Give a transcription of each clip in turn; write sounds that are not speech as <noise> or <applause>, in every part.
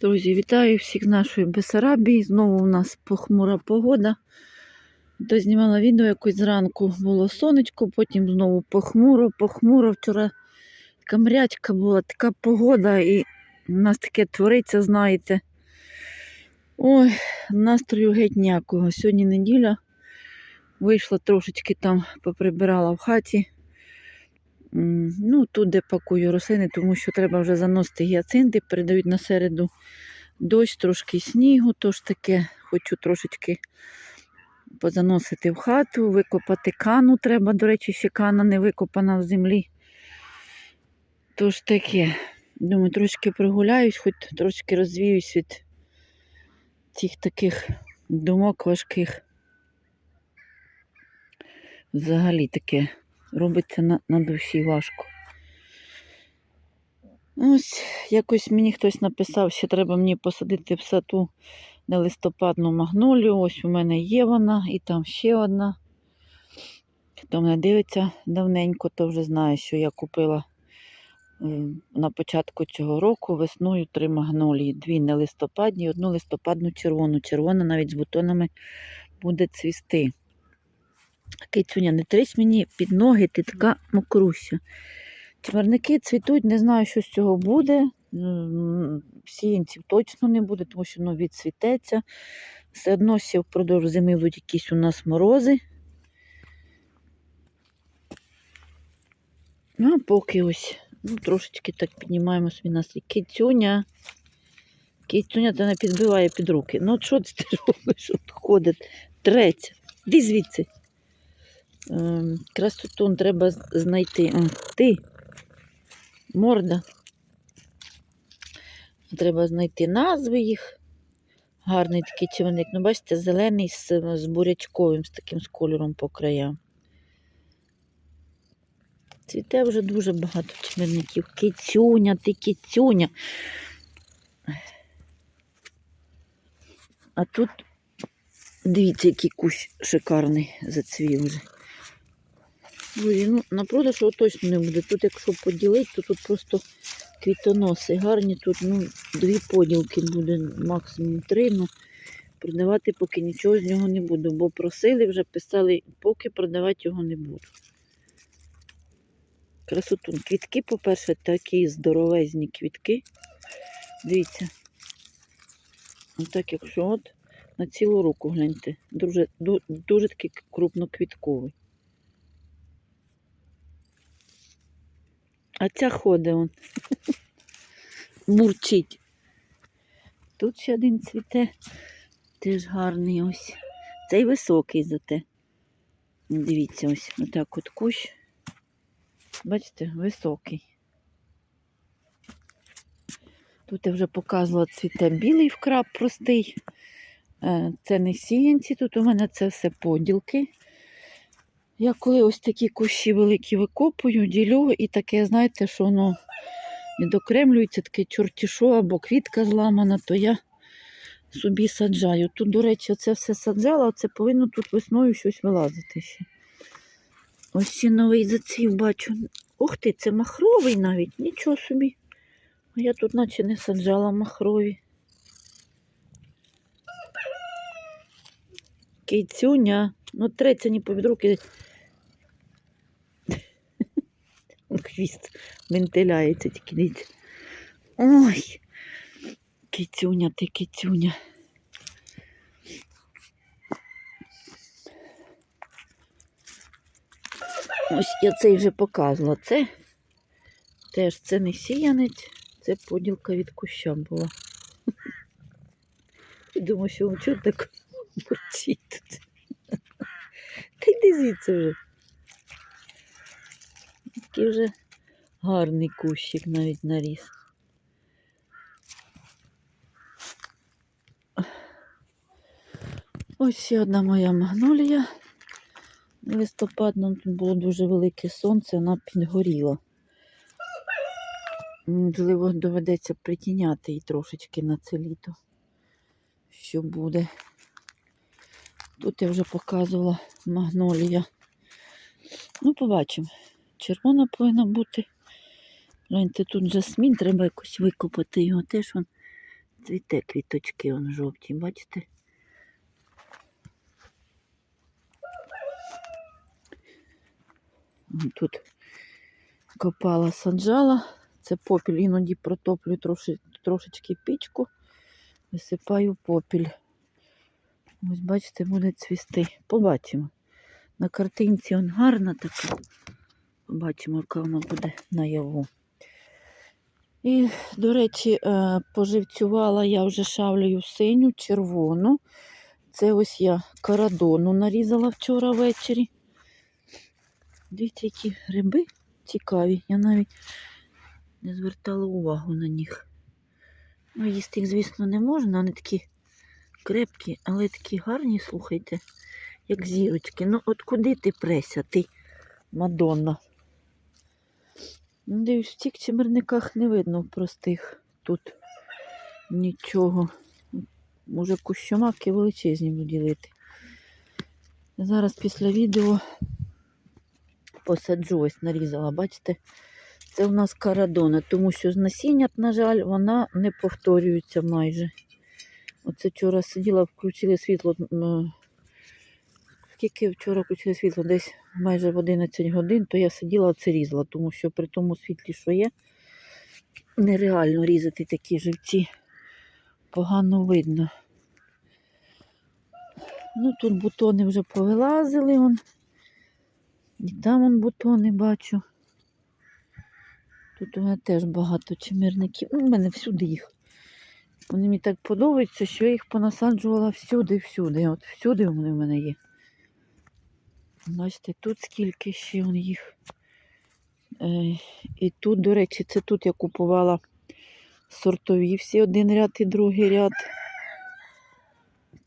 Друзі, вітаю всіх з нашої Бесарабії. Знову у нас похмура погода. То знімала відео якось зранку було сонечко, потім знову похмуро, похмуро. Вчора така мрячка була, така погода, і у нас таке твориться, знаєте. Ой, настрою геть ніякого. Сьогодні неділя. Вийшла трошечки там, поприбирала в хаті. Ну, тут де пакую рослини, тому що треба вже заносити гіацинти, передають на середу дощ, трошки снігу, тож таке хочу трошечки позаносити в хату, викопати кану треба, до речі, ще кана не викопана в землі. Тож таке, думаю, трошки прогуляюсь, хоч трошки розвіюсь від цих таких думок важких. Взагалі таке робиться на, на душі важко. Ось якось мені хтось написав, що треба мені посадити в саду на листопадну магнолію. Ось у мене є вона, і там ще одна. Хто мене дивиться давненько, то вже знає, що я купила е, на початку цього року весною три магнолії. Дві не листопадні, і одну листопадну червону. Червона навіть з бутонами буде цвісти. Кицюня, не трись мені під ноги, ти така мокруща. Чмерники цвітуть, не знаю, що з цього буде. Сіянців точно не буде, тому що воно відцвітеться. Все одно ще впродовж зими будуть якісь у нас морози. Ну, а поки ось, ну, трошечки так піднімаємо свій настрій. Кицюня. Кицюня це не підбиває під руки. Ну, от що ти <laughs> робиш? От ходить, треться. Іди звідси. Ем, красотун треба знайти. А, ти, морда. Треба знайти назви їх. Гарний такий човник. Ну, бачите, зелений з, з бурячковим, з таким з кольором по краям. Цвіте вже дуже багато чмирників. Кицюня, ти кицюня. А тут дивіться, який кущ шикарний зацвів вже. Друзі, ну на продаж точно не буде. Тут, якщо поділити, то тут просто квітоноси гарні. Тут ну, дві поділки буде, максимум три. Ну, продавати поки нічого з нього не буду, бо просили вже, писали, поки продавати його не буду. Красотун. Квітки, по-перше, такі здоровезні квітки. Дивіться. Отак, якщо от на цілу руку гляньте. Дуже, ду- дуже такий крупноквітковий. А ця ходить он. Мурчить. Тут ще один цвіте. Теж гарний ось. Цей високий зате. Дивіться, ось отак от кущ. Бачите, високий. Тут я вже показувала цвіте білий вкраб простий. Е, Це не сіянці, тут у мене це все поділки. Я коли ось такі кущі великі викопую, ділю, і таке, знаєте, що воно відокремлюється, таке чортішо або квітка зламана, то я собі саджаю. Тут, до речі, це все саджала, це повинно тут весною щось вилазити ще. Ось ще новий зацвів бачу. Ух ти, це махровий навіть, нічого собі. А я тут наче не саджала махрові. Кицюня. Ну, треться не під руки. Хвіст вентиляється тільки дивіться. Ой, кицюня ти кицюня. Ось я цей вже показувала. Це теж це не сіянець, це поділка від куща була. Думаю, що чого так бурчить тут. Та йди звідси вже. Такий вже гарний кущик навіть наріс. Ось ще одна моя магнолія. Листопадно тут було дуже велике сонце, вона підгоріла. Можливо, доведеться притіняти її трошечки на це літо. Що буде. Тут я вже показувала магнолія. Ну, побачимо. Червона повинна бути. Гляньте, тут жасмін, треба якось викопати його. Теж він Цвіте квіточки, он жовті, бачите? Тут копала, саджала. Це попіль, іноді протоплю троши, трошечки пічку, висипаю попіль. Ось бачите, буде цвісти. Побачимо. На картинці он гарна така. Побачимо, яка вона буде наяву. І, до речі, е, поживцювала я вже шавлею синю, червону. Це ось я карадону нарізала вчора ввечері. Дивіться, які гриби цікаві. Я навіть не звертала увагу на них. Ну, їсти їх, звісно, не можна, вони такі крепкі, але такі гарні, слухайте, як зірочки. Ну, от куди ти преся, ти, Мадонна? Дивись, в цих чимерниках не видно простих тут нічого. Може, кущомаки величезні буду. Зараз після відео посаджу ось нарізала, бачите? Це у нас карадона, тому що з насіння, на жаль, вона не повторюється майже. Оце вчора сиділа, включили світло. Скільки вчора включили світло? Десь майже в 11 годин, то я сиділа оце різала, тому що при тому світлі, що є, нереально різати такі живці. Погано видно. Ну, тут бутони вже повилазили. Он. І там он бутони бачу. Тут у мене теж багато чимирників. Ну, у мене всюди їх. Вони мені так подобаються, що я їх понасаджувала всюди, всюди. От всюди вони в мене є. Бачите, тут скільки ще он їх. Е, і тут, до речі, це тут я купувала сортові всі один ряд і другий ряд.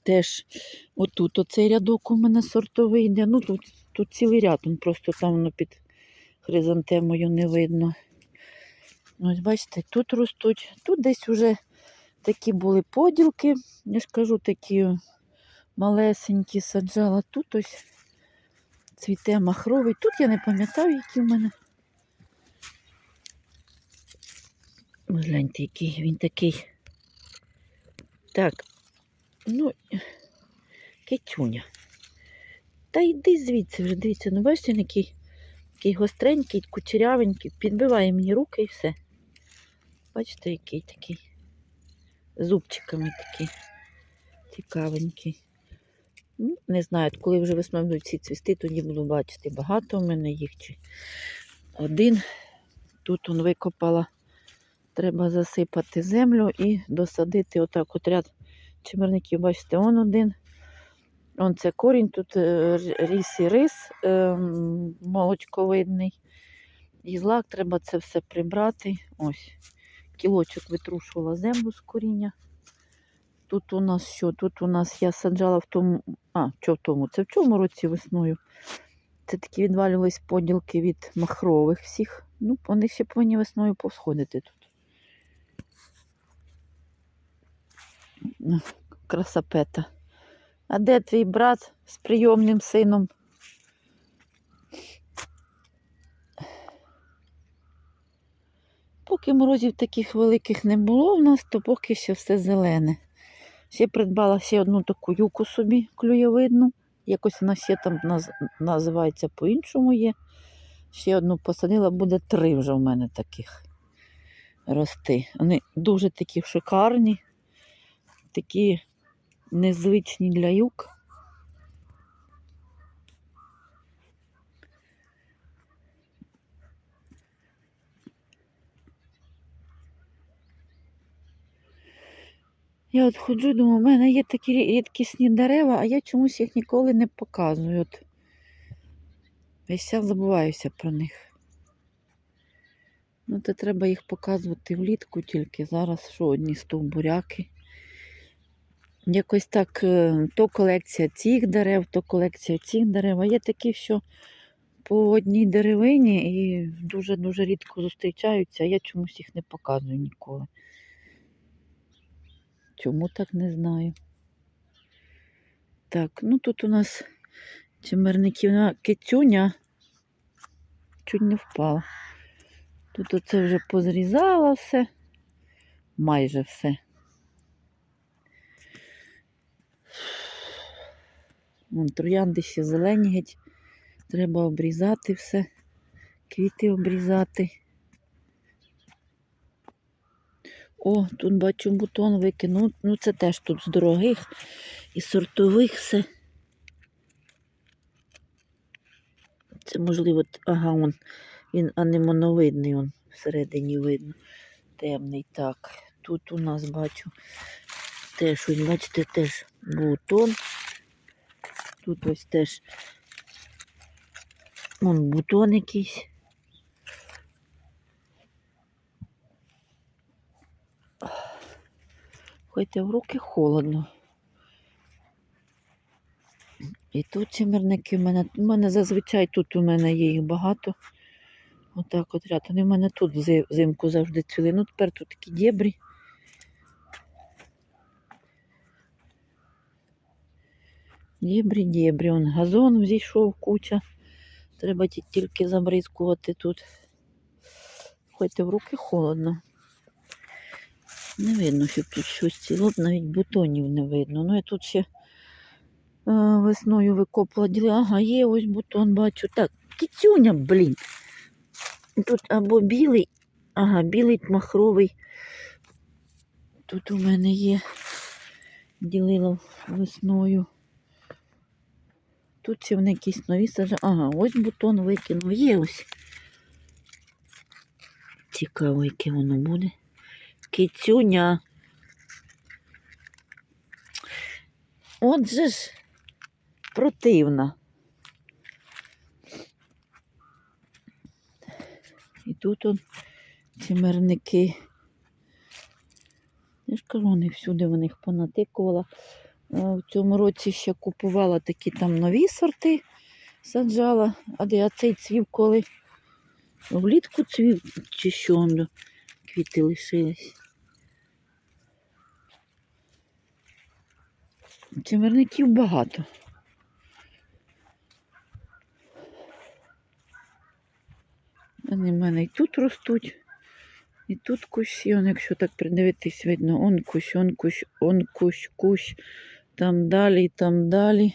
Теж отут оцей рядок у мене сортовий йде. Ну тут, тут цілий ряд, он просто там воно під хризантемою не видно. Ось бачите, тут ростуть, тут десь вже такі були поділки, я ж кажу, такі малесенькі саджала. Тут ось цвіте махровий. Тут я не пам'ятаю, які в мене. Ось Гляньте, який він такий. Так, ну, китюня. Та йди звідси вже, дивіться, ну бачите, він який, який гостренький, кучерявенький, підбиває мені руки і все. Бачите, який такий. Зубчиками такий. Цікавенький. Ну, не знаю, коли вже весною будуть ці цвісти, тоді буду бачити, багато в мене їх чи один. Тут он викопала. Треба засипати землю і досадити отак от ряд чимерників. Бачите, он один. Он це корінь, тут е, ріс і рис е, м, молочковидний. І злак треба це все прибрати. Ось. Кілочок витрушувала землю з коріння. Тут у нас що? Тут у нас я саджала в тому. А, що в тому? Це в цьому році весною. Це такі відвалювались поділки від махрових всіх. Ну, вони ще повинні весною повсходити тут. Красапета. А де твій брат з прийомним сином? Поки морозів таких великих не було в нас, то поки що все зелене. Ще придбала ще одну таку юку собі клюєвидну. Якось вона ще там наз... називається по-іншому є. Ще одну посадила, буде три вже в мене таких рости. Вони дуже такі шикарні, такі незвичні для юк. Я от ходжу, думаю, у мене є такі рідкісні дерева, а я чомусь їх ніколи не показую. От весь час забуваюся про них. Ну, то треба їх показувати влітку тільки зараз, що одні стовбуряки. Якось так, е, то колекція цих дерев, то колекція цих дерев. А є такі, що по одній деревині і дуже-дуже рідко зустрічаються, а я чомусь їх не показую ніколи. Чому так не знаю? Так, ну тут у нас чимерниківна кицюня чуть не впала. Тут оце вже позрізала все, майже все. Вон троянди ще зелені геть. Треба обрізати все, квіти обрізати. О, тут бачу бутон викинув. Ну, це теж тут з дорогих і сортових все. Це можливо, ага, он, він анемоновидний, он всередині видно. Темний. Так. Тут у нас бачу теж, ось, бачите, теж бутон. Тут ось теж вон бутон якийсь. Ходьте в руки холодно. І тут чимерники в мене. У мене зазвичай тут у мене є їх багато. Отак от ряд. Вони в мене тут взимку завжди цвіли. Ну тепер тут такі дєбрі. Дєбрі, дєбрі. Он газон взійшов куча. Треба тільки забризкувати тут. Ходьте в руки холодно. Не видно, щоб тут щось ціло, навіть бутонів не видно. Ну і тут ще е, весною викопала діли. Ага, є ось бутон, бачу. Так, кіцюня, блін. Тут або білий, ага, білий махровий. Тут у мене є. Ділила весною. Тут ще вони якісь нові сажа. Ага, ось бутон викинув. Є ось. Цікаво, яке воно буде. Кицюня. Отже ж противна. І тут он цимерники. Я ж кажу, вони всюди в них понатикувала. В цьому році ще купувала такі там нові сорти, саджала. А де а цей цвів коли? Влітку цвів чи що до- квіти лишились. Чимерників багато. Вони в мене і тут ростуть, і тут кущі, он, якщо так придивитись, видно, он кущ, он кущ, он кущ, кущ, там далі, там далі.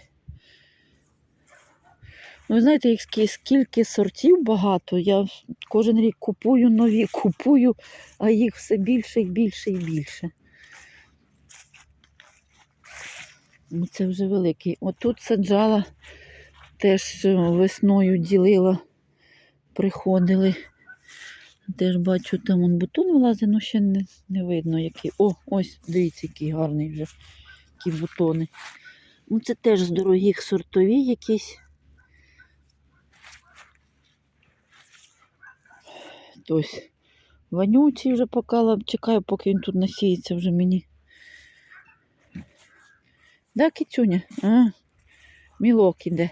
Ну, ви знаєте, скільки сортів багато, я кожен рік купую нові, <laughs> купую, а їх все більше і більше і більше. Ну, Це вже великий. Отут саджала, теж е, весною ділила, приходили. Теж бачу, там он бутон вилазить, але ще не, не видно який. О, ось, дивіться, який гарний вже. Які бутони. Ну, це теж з дорогих сортові якісь. Ось вонючий вже покала. Чекаю, поки він тут насіється вже мені. Да, кицюня? А, мілок іде.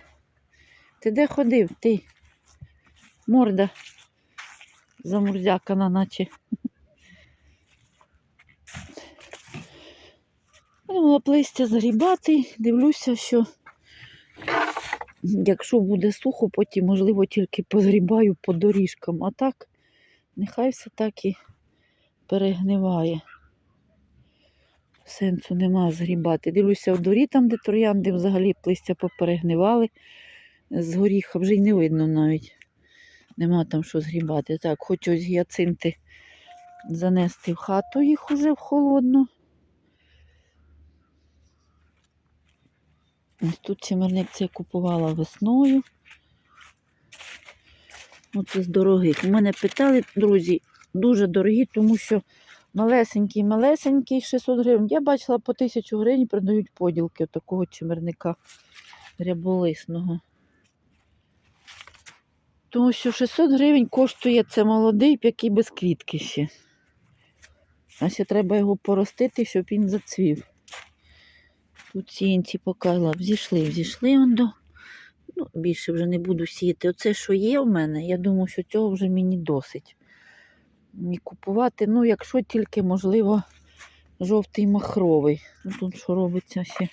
Ти де ходив? Ти? Морда замурзякана, наче. Думала листя загрібати. Дивлюся, що якщо буде сухо, потім, можливо, тільки позгрібаю по доріжкам. А так, нехай все так і перегниває. Сенсу нема згрібати. Дивлюся в дорі, там, де троянди взагалі листя поперегнивали. З горіха вже й не видно навіть. Нема там що згрібати. Так, хочу ось гіацинти занести в хату їх уже в холодну. Ось тут чимерник це я купувала весною. Оце з дорогих. У мене питали, друзі, дуже дорогі, тому що малесенький, малесенький, 600 гривень. Я бачила по 1000 гривень продають поділки такого чимерника ряболисного. Тому що 600 гривень коштує це молодий, який без квітки ще. А ще треба його поростити, щоб він зацвів. Тут сіянці показала, взійшли, взійшли он до. Ну, більше вже не буду сіяти. Оце, що є в мене, я думаю, що цього вже мені досить. І купувати, ну, якщо тільки, можливо, жовтий махровий. Ну, тут що робиться ще?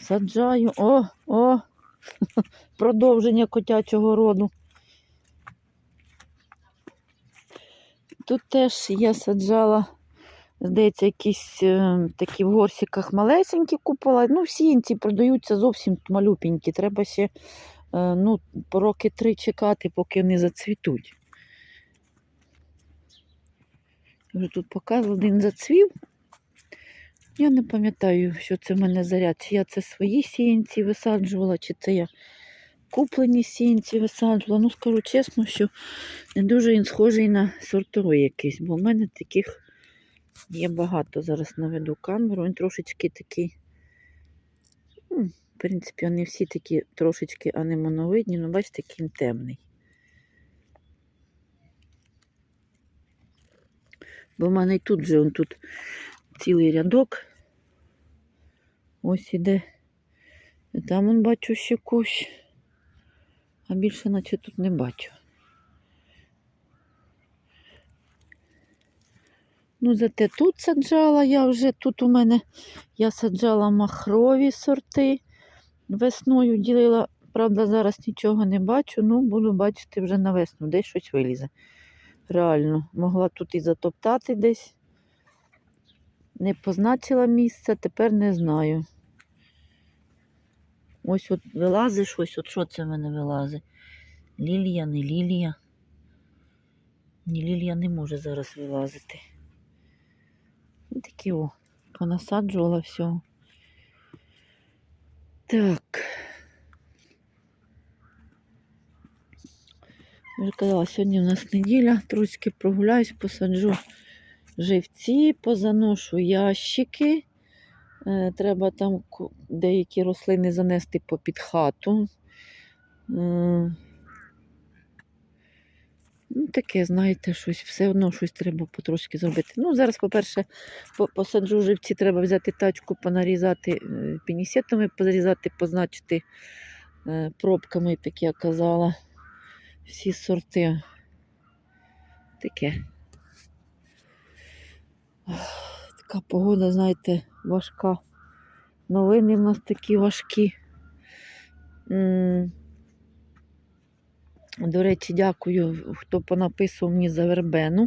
Саджаю. О, о! <laughs> Продовження котячого роду. Тут теж я саджала Здається, якісь е, такі в горщиках малесенькі купила. Ну, сіянці продаються зовсім малюпенькі. Треба ще е, ну, роки три чекати, поки вони зацвітуть. Вже тут показував, один зацвів. Я не пам'ятаю, що це в мене заряд. Чи я це свої сіянці висаджувала, чи це я куплені сіянці висаджувала. Ну, скажу чесно, що не дуже він схожий на сортовий якийсь, бо в мене таких є багато. Зараз наведу камеру. Він трошечки такий. ну, В принципі, вони всі такі трошечки анемоновидні, ну бачите, він темний. Бо в мене і тут вже он тут цілий рядок. Ось іде. І там он бачу ще кущ. А більше наче тут не бачу. Ну, зате тут саджала я вже. Тут у мене я саджала махрові сорти. Весною ділила, правда, зараз нічого не бачу, ну буду бачити вже на весну, десь щось вилізе. Реально, могла тут і затоптати десь. Не позначила місце, тепер не знаю. Ось от вилазиш, ось от що це в мене вилазить? Лілія, не лілія. Ні, лілія не може зараз вилазити. Такі о, понасаджувала всього. Так. Вже казала, сьогодні у нас неділя, трошки прогуляюсь, посаджу живці, позаношу ящики. Е, Треба там деякі рослини занести попід хату. Ну, таке, знаєте, щось, все одно щось треба потрошки зробити. Ну, зараз, по-перше, по- посаджу живці, треба взяти тачку, понарізати е, пінісетами, позрізати, позначити е, пробками, як я казала, всі сорти. Таке. Така погода, знаєте, важка. Новини в нас такі важкі. До речі, дякую, хто понаписував мені за вербену.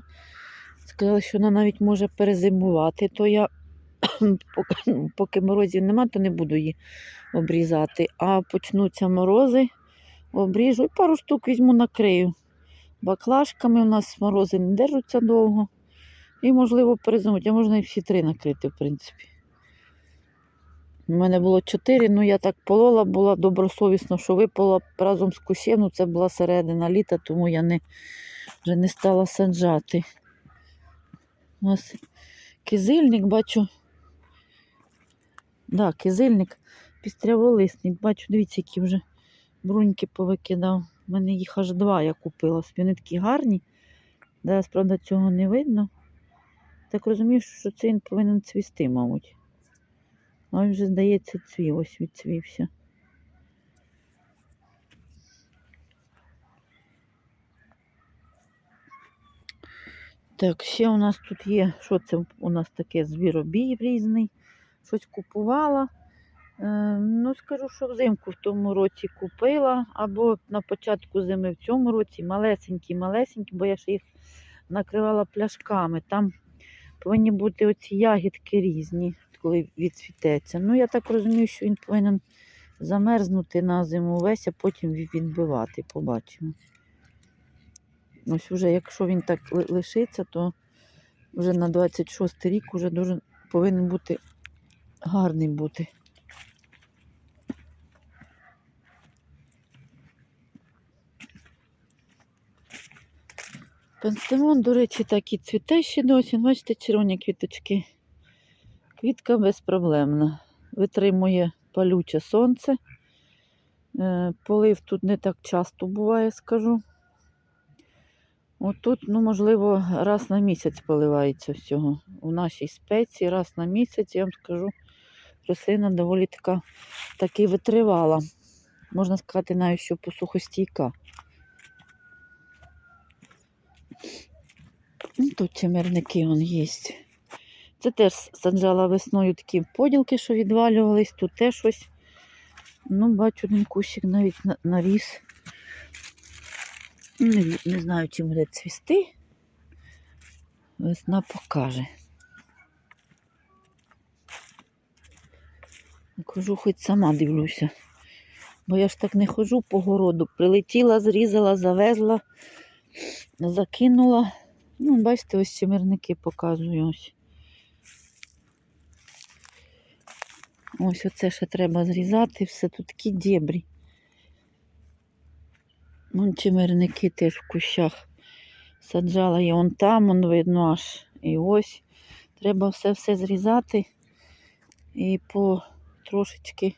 Сказали, що вона навіть може перезимувати, то я <clears throat> поки морозів нема, то не буду її обрізати. А почнуться морози, обріжу і пару штук візьму накрию. Баклажками у нас морози не держаться довго. І, можливо, перезимуть. А можна і всі три накрити, в принципі. У мене було чотири, ну я так полола, була добросовісно, що випала разом з кущем, ну це була середина літа, тому я не, вже не стала саджати. Ось кизильник, бачу. Да, кизильник пістряволисний. Бачу, дивіться, які вже бруньки повикидав. У мене їх аж два я купила. Вони такі гарні. Зараз, правда, цього не видно. Так розумію, що це він повинен цвісти, мабуть. А він вже, здається, цвів, ось відцвівся. Так, ще у нас тут є, що це у нас таке звіробій різний. Щось купувала. Е, ну, скажу, що взимку в тому році купила, або на початку зими в цьому році малесенькі, малесенькі, бо я ж їх накривала пляшками. Там повинні бути оці ягідки різні, коли відцвітеться. Ну, я так розумію, що він повинен замерзнути на зиму весь, а потім відбивати, побачимо. Ось вже, якщо він так лишиться, то вже на 26 рік вже дуже повинен бути гарний бути. Пенстемон, до речі, так і цвіте ще досі. Бачите, червоні квіточки. Квітка безпроблемна. Витримує палюче сонце. Е, Полив тут не так часто буває, скажу. Отут, ну, можливо, раз на місяць поливається всього. У нашій спеції раз на місяць, я вам скажу, рослина доволі така таки витривала. Можна сказати, навіть що посухостійка. Ну, Тут чимерники вон є. Це теж саджала весною такі поділки, що відвалювались, тут теж ось. Ну, бачу, один кусик навіть наріс. Ну, не, не знаю, чим буде цвісти. Весна покаже. Кажу, хоч сама дивлюся, бо я ж так не ходжу по городу. Прилетіла, зрізала, завезла, закинула. Ну, бачите, ось чимирники показую ось. Ось оце ще треба зрізати, все тут такі дєбрі. Вон чимирники теж в кущах. Саджала я вон там, вон видно аж. І ось. Треба все-все зрізати. І по трошечки,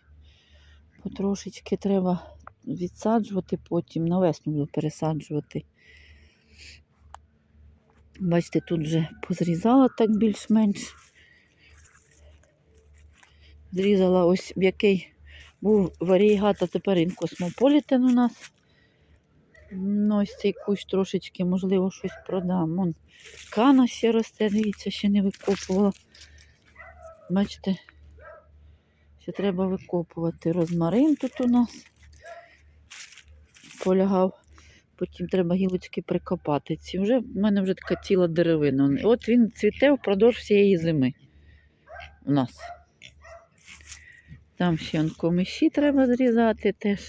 потрошечки треба відсаджувати потім. На весну буду пересаджувати. Бачите, тут вже позрізала так більш-менш. Зрізала ось в який був варігат, а тепер він космополітен у нас. Ну, ось цей кущ трошечки, можливо, щось продам. Вон кана ще росте, дивіться, ще не викопувала. Бачите, ще треба викопувати. Розмарин тут у нас полягав. Потім треба гілочки прикопати. Ці вже в мене вже така ціла деревина. От він цвіте впродовж всієї зими у нас. Там ще он треба зрізати теж.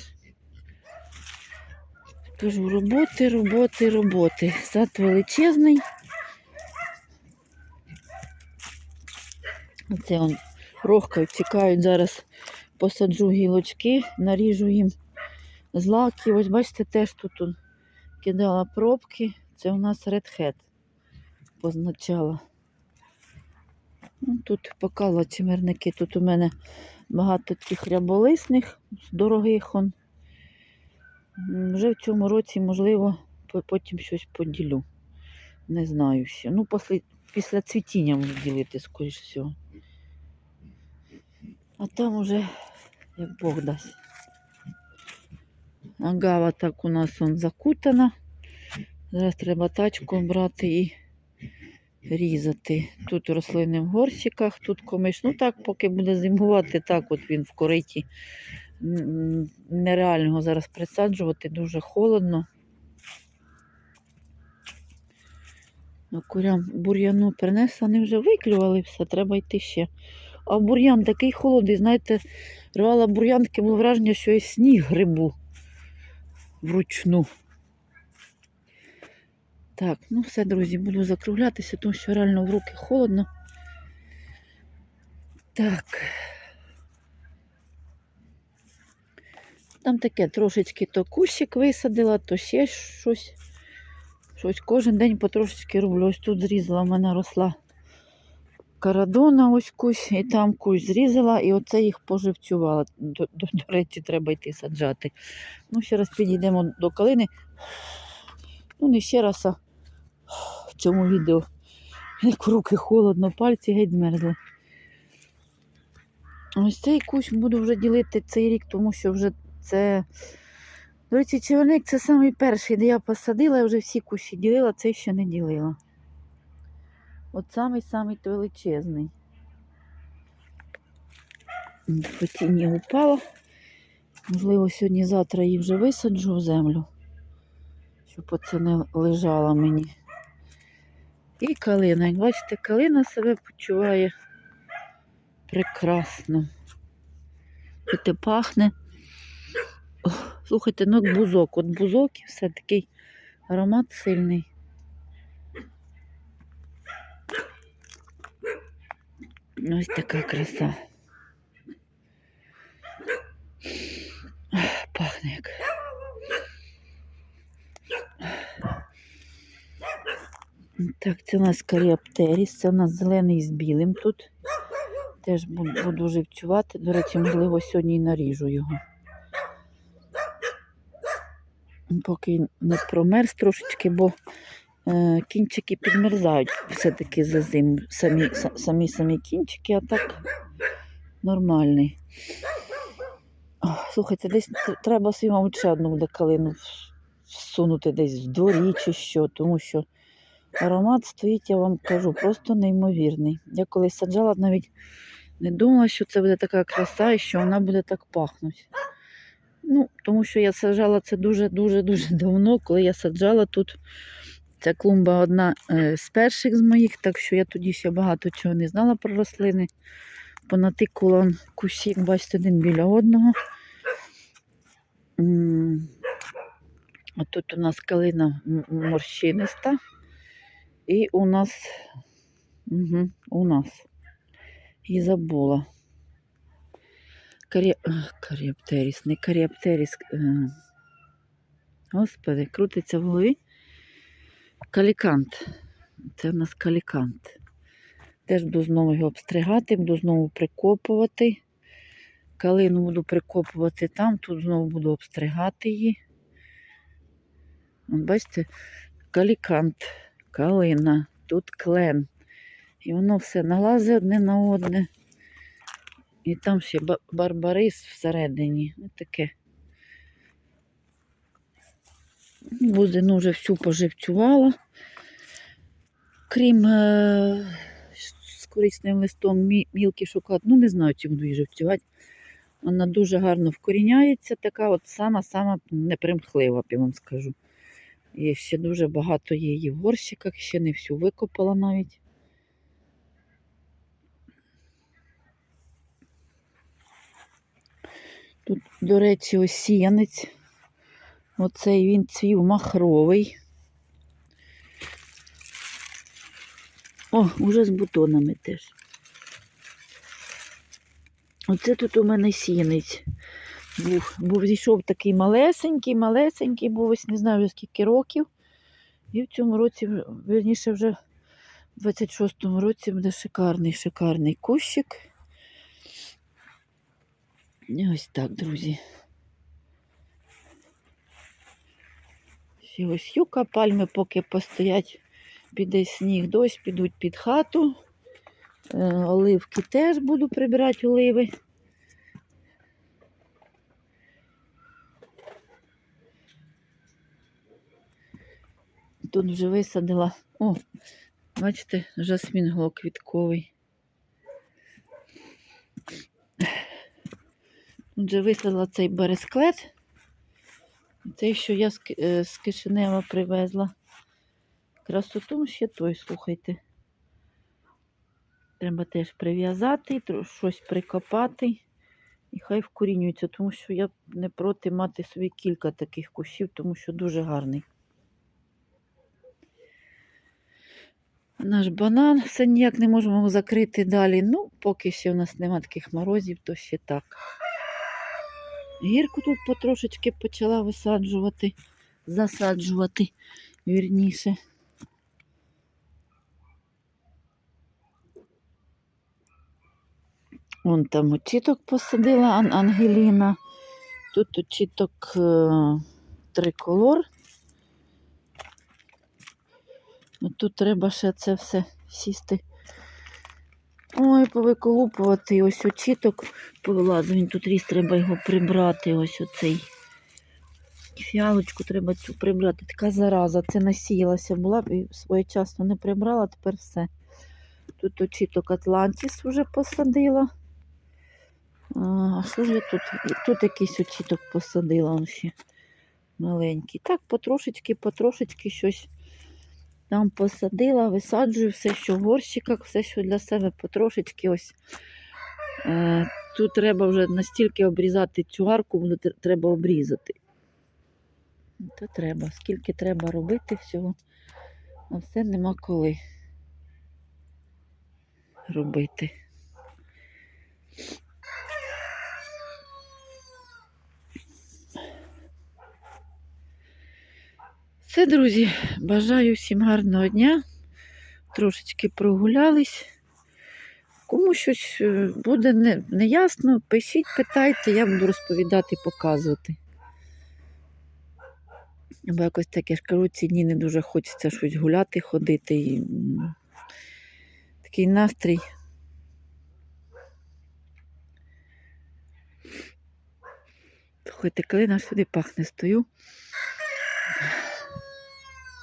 Тож роботи, роботи, роботи. Сад величезний. Оце он рохкають, тікають зараз. Посаджу гілочки, наріжу їм злаки. Ось бачите, теж тут он кидала пробки. Це у нас Hat позначала. Ну, Тут покала чимерники. Тут у мене багато таких ряболисних, дорогих. Он. Вже в цьому році, можливо, потім щось поділю. Не знаю ще. Ну, після, після цвітіння буду ділити, скоріш всього. А там уже, як Бог дасть. Агава так у нас он закутана. Зараз треба тачку брати і різати. Тут рослини в горщиках, тут комиш. Ну так, поки буде зимувати, так от він в кориті. М, Нереально його зараз присаджувати, дуже холодно. Ну, Курям бур'яну принесла, вони вже виклювали все, треба йти ще. А бур'ян такий холодний, знаєте, рвала бур'ян, таке було враження, що і сніг грибу вручну. Так, ну все, друзі, буду закруглятися, тому що реально в руки холодно. Так. Там таке трошечки то кущик висадила, то ще щось. Щось кожен день потрошечки роблю. Ось тут зрізала, в мене росла карадона, ось кущ, і там кущ зрізала, і оце їх поживцювала. До, до, до речі, треба йти саджати. Ну, ще раз підійдемо до калини. Ну, не ще раз, а в цьому відео. Як руки холодно, пальці геть змерзли. Ось цей кущ буду вже ділити цей рік, тому що вже це. До речі, червоник це самий перший, де я посадила, я вже всі кущі ділила, цей ще не ділила. От самий самий величезний. Потіння упала. Можливо, сьогодні-завтра її вже висаджу в землю, щоб оце не лежала мені. І калина. Бачите, калина себе почуває прекрасно. Це пахне. О, слухайте, ну от бузок. От бузок і все такий аромат сильний. Ось така краса. Ах, Пахне як. Так, це у нас каріаптеріс, це у нас зелений з білим тут. Теж буду, живцювати. До речі, можливо, сьогодні і наріжу його. Поки не промерз трошечки, бо е, кінчики підмерзають все-таки за зиму. Самі, самі самі кінчики, а так нормальний. Слухайте, десь треба собі, мабуть, ще одну буде калину всунути десь в дворі чи що, тому що аромат стоїть, я вам кажу, просто неймовірний. Я колись саджала, навіть не думала, що це буде така краса і що вона буде так пахнути. Ну, тому що я саджала це дуже-дуже дуже давно, коли я саджала тут. Ця клумба одна е, з перших з моїх, так що я тоді ще багато чого не знала про рослини. понатикувала он кущик, бачите, один біля одного. А тут у нас калина морщиниста. І у нас, угу, у нас, і забула. Карі... Каріаптеріс, не каріаптеріс. е, Господи, крутиться в голові. Калікант. Це в нас калікант. Теж буду знову його обстригати, буду знову прикопувати. Калину буду прикопувати там, тут знову буду обстригати її. От бачите, калікант, калина, тут клен. І воно все налазить одне на одне. І там ще барбарис всередині. Ось таке. Бузину вже всю поживцювала. Крім е- з корисним листом мі- мілкий. Ну, не знаю, чи буду її живцювати. Вона дуже гарно вкоріняється, така от сама-сама непримхлива, я вам скажу. І ще дуже багато її в горщиках, ще не всю викопала навіть. Тут, до речі, ось сіянець. Оцей він цвів махровий. О, уже з бутонами теж. Оце тут у мене сіянець. Був, був зійшов такий малесенький, малесенький, був ось не знаю вже скільки років. І в цьому році, вірніше, вже в 26-му році буде шикарний, шикарний кущик. Ось так, друзі. Ще ось юка, пальми поки постоять, піде сніг, дощ, підуть під хату. Е, Оливки теж буду прибирати оливи. Тут вже висадила. О, бачите, жасмін голоквітковий. Тут вже висадила цей бересклет. Цей, що я з, е, Кишинева привезла. Красоту ще той, слухайте. Треба теж прив'язати, щось прикопати. І хай вкорінюється, тому що я не проти мати собі кілька таких кущів, тому що дуже гарний. Наш банан все ніяк не можемо закрити далі. Ну, поки ще у нас нема таких морозів, то ще так. Гірку тут потрошечки почала висаджувати, засаджувати вірніше. Вон там очіток посадила Ан- Ангеліна. Тут очіток е, триколор. Ну, Тут треба ще це все сісти. Ой, повиколупувати ось очіток повилазив. Він тут ріс, треба його прибрати. Ось оцей. Фіалочку треба цю прибрати. Така зараза. Це насіялася була і своєчасно не прибрала, тепер все. Тут очіток Атлантіс вже посадила. А що ж я тут? Тут якийсь очіток посадила он ще маленький. Так, потрошечки, потрошечки щось там посадила, висаджую все, що в горщиках, все, що для себе потрошечки ось. Е, тут треба вже настільки обрізати цю арку, буде треба обрізати. То треба. Скільки треба робити всього, а все нема коли робити. Все, друзі, бажаю всім гарного дня. Трошечки прогулялись. Кому щось е, буде не- неясно, пишіть, питайте, я буду розповідати, показувати. Бо якось таке ж кажу, ці дні не дуже хочеться щось гуляти, ходити. І... Такий настрій. Слухайте, калина сюди пахне, стою.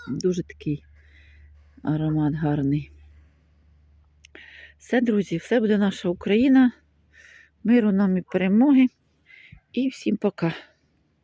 Дуже такий аромат гарний. Все, друзі, все буде наша Україна. Миру нам і перемоги. І всім пока.